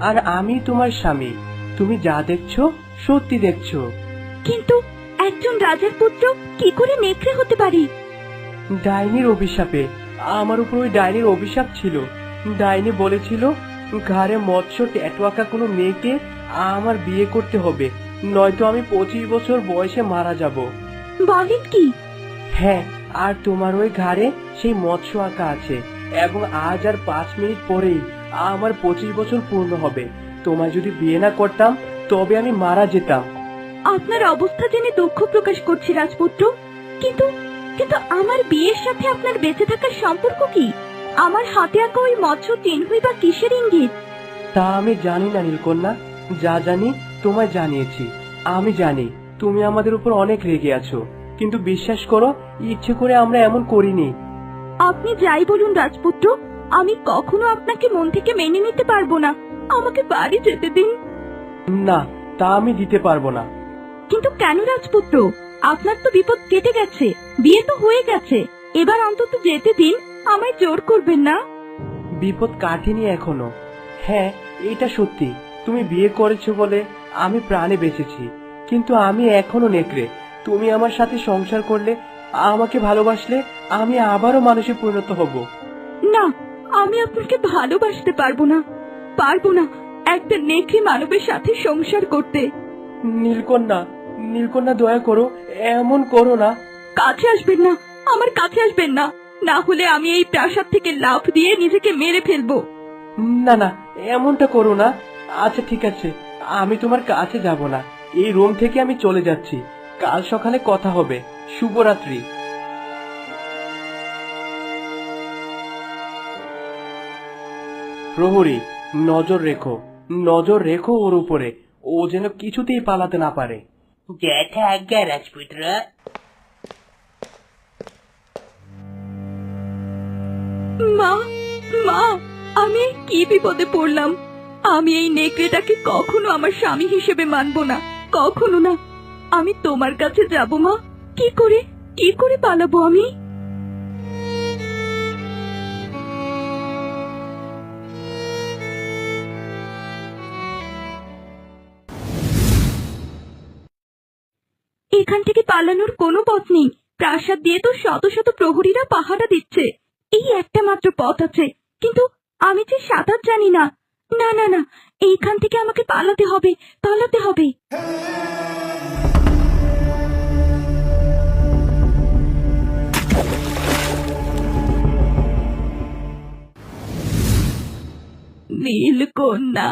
আর আমি তোমার স্বামী। তুমি যা দেখছ সত্যি দেখছ। কিন্তু একজন রাজার পুত্র কি করে নেকড়ে হতে পারে? ডাইনির অভিশাপে। আমার উপর ওই ডাইনির অভিশাপ ছিল। ডাইনি বলেছিল ঘাড়ে মৎস্য ট্যাটু আঁকা কোনো মেয়েকে আমার বিয়ে করতে হবে নয়তো আমি পঁচিশ বছর বয়সে মারা যাব। বলেন কি? হ্যাঁ আর তোমার ওই ঘাড়ে সেই মৎস্য আঁকা আছে। এবং আজ আর পাঁচ মিনিট পরেই আমার পঁচিশ বছর পূর্ণ হবে। তোমায় যদি বিয়ে না করতাম তবে আমি মারা যেতাম। আপনার অবস্থা জেনে দুঃখ প্রকাশ করছি রাজপুত্র। কিন্তু কিন্তু আমার বিয়ের সাথে আপনার বেঁচে থাকার সম্পর্ক কি? আমার হাতে আঁকা ওই মৎস্য চিহ্নই বা কিসের ইঙ্গিত? তা আমি জানি না নীলকন্যা। যা জানি তোমায় জানিয়েছি। আমি জানি তুমি আমাদের উপর অনেক রেগে আছো। কিন্তু বিশ্বাস করো ইচ্ছে করে আমরা এমন করিনি। আপনি যাই বলুন রাজপুত্র। আমি কখনো আপনাকে মন থেকে মেনে নিতে পারব না। আমাকে বাড়ি যেতে দিন। না তা আমি দিতে পারব না। কিন্তু কেন রাজপুত্র? আপনার তো বিপদ কেটে গেছে। বিয়ে তো হয়ে গেছে। এবার অন্তত যেতে দিন। আমায় জোর করবেন না। বিপদ কাটেনি এখনও। হ্যাঁ এটা সত্যি। তুমি বিয়ে করেছ বলে আমি প্রাণে বেঁচেছি। কিন্তু আমি এখনও নেকড়ে। তুমি আমার সাথে সংসার করলে আমাকে ভালোবাসলে আমি আবারও মানুষে পরিণত হব। না আমি আপনাকে ভালোবাসতে পারব না। পারব না একটা নেকড়ে মানবের সাথে সংসার করতে। নীলকন্যা নীলকন্যা দয়া করো এমন করো না। কাছে আসবেন না আমার কাছে আসবেন না। না হলে আমি এই প্রাসাদ থেকে লাফ দিয়ে নিজেকে মেরে ফেলব। না না এমনটা করো না। আচ্ছা ঠিক আছে আমি তোমার কাছে যাব না। এই রুম থেকে আমি চলে যাচ্ছি। কাল সকালে কথা হবে। শুভরাত্রি। প্রহরী নজর রেখো নজর রেখো ওর উপরে। ও যেন কিছুতেই পালাতে না পারে। জ্যাঠা আজ্ঞা রাজপুত্র। মা মা আমি কি বিপদে পড়লাম? আমি এই নেকড়েটাকে কখনো আমার স্বামী হিসেবে মানবো না কখনো না। আমি তোমার কাছে যাব মা? কি করে? কি করে পালাবো আমি? এখান থেকে পালানোর কোনো পথ নেই। প্রাসাদ দিয়ে তো শত শত প্রহরীরা পাহারা দিচ্ছে। এই একটা মাত্র পথ আছে। কিন্তু আমি যে সাঁতার জানি না। না না না, এইখান থেকে আমাকে পালাতে হবে পালাতে হবে। নীলকন্যা